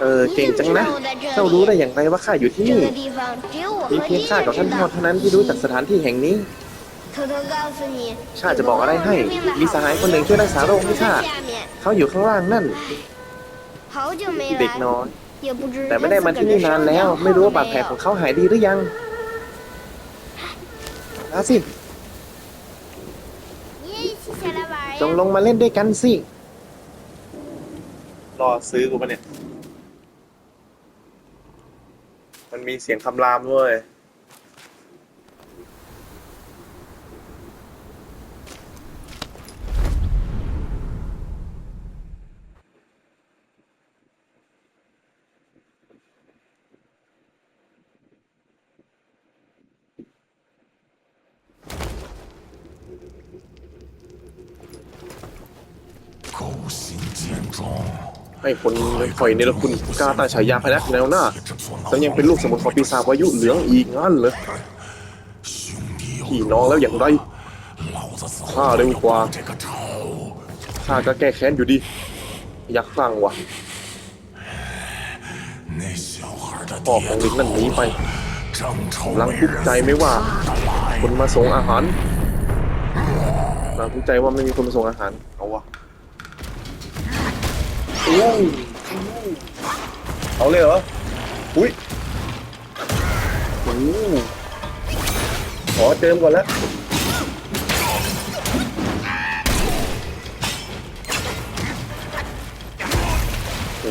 เออเก่งจังนะ เจ้ารู้ได้อย่างไรว่าข้าอยู่ที่นี่มีเพียงข้ากับท่านพ่อเท่านั้นที่รู้จักสถานที่แห่งนี้ข้าจะบอกอะไรให้ มีสหายคนหนึ่งช่วยรักษาโรคให้ข้าเขาอยู่ข้างล่างนั่น เด็กน้อยแต่ไม่ได้มาที่นี่นานแล้ว ไม่รู้ว่าบาดแผลของเขาหายดีหรือยังมาสิ จงลงมาเล่นด้วยกันสิ รอซื้อกูปะเนี่ย มันมีเสียงคำรามด้วย 勾心剑状， ให้ผลคอยในละคุณกาตาฉายาพยักแนวหน้าแล้วยังเป็นลูกสมุนของปีศาจวายุเหลืองอีกงั้นเหรอพี่น้องแล้วอย่างไรข้าเร็วกว่าข้าก็แก้แค้นอยู่ดี อยากฟังวะพ่อของลิงนั่นหนีไปหลังทุกใจไม่ว่า คนมาส่งอาหารหลังทุกใจว่าไม่มีคนมาส่งอาหารเอาวะ อ้เอาเลยเหรอ อุ้ยโอ้โหขอเติมก่อนแล้วโอ้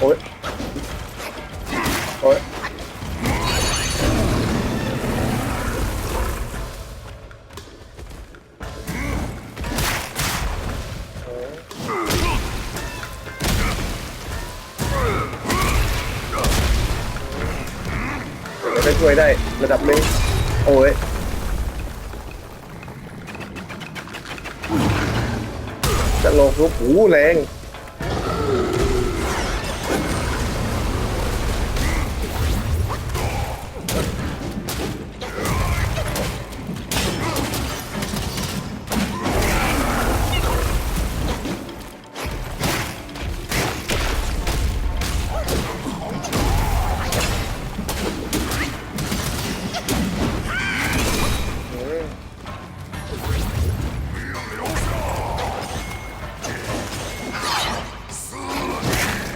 โอ้ย จะช่วยได้ระดับหนึ่งโอ้ยจะลงทุกหูแรง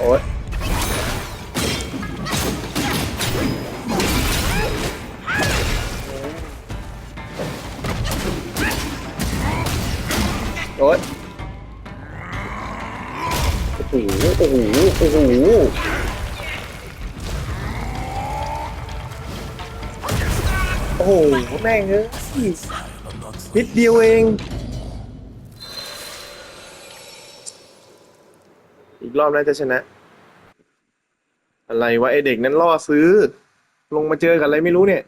โอ้ยโอ้ยโอ้โหโอ้โหโอ้โหโอ้โหแม่งเอ้ยนิดเดียวเองอีกรอบน่าจะชนะ อะไรวะไอเด็กนั้นล่อซื้อ ลงมาเจอกันอะไรไม่รู้เนี่ย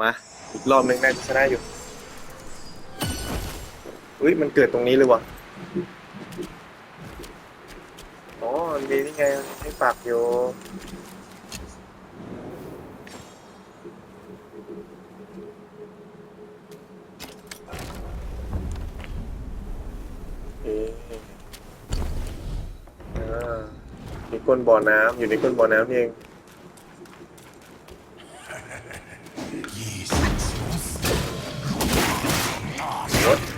มาอีกรอบหนึ่งน่าจะชนะอยู่อุ้ยมันเกิดตรงนี้เลยวะอ๋อมันมีนี่ไงให้ปากอยู่เอ๊ะอ่ามี ก้นบ่อน้ำอยู่ในก้นบ่อน้ำนี่เอง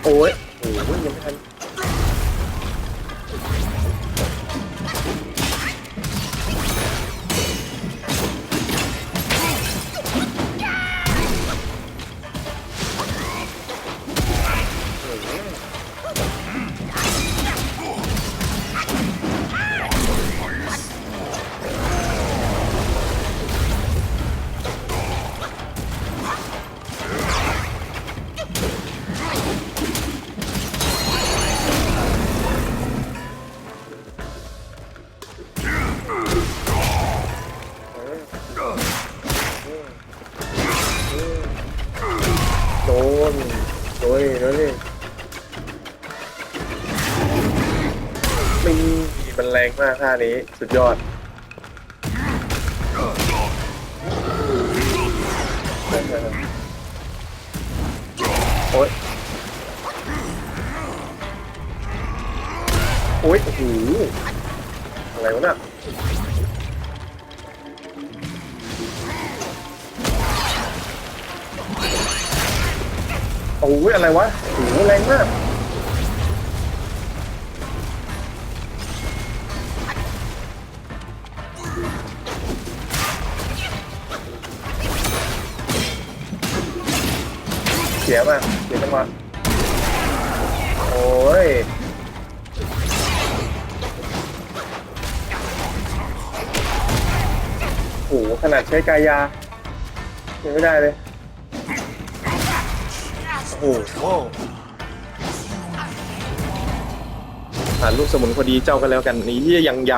โอ้ยโอ้ยยังไม่ทัน นโดนโดนนี่ปีมันแรงมากท่านี้ สุดยอดโอ๊ยโอ๊ยโอ้โหอะไรวะเนี่ย โอ้ยอะไรวะโอ้โหแรงมากเสียมากเสียจังหวะโอ้ยโอ้โหขนาดใช้กายายังไม่ได้เลย โอ้โหผ่านลูกสมุนพอดีเจ้ากันแล้วกันนี่ที่ยังยา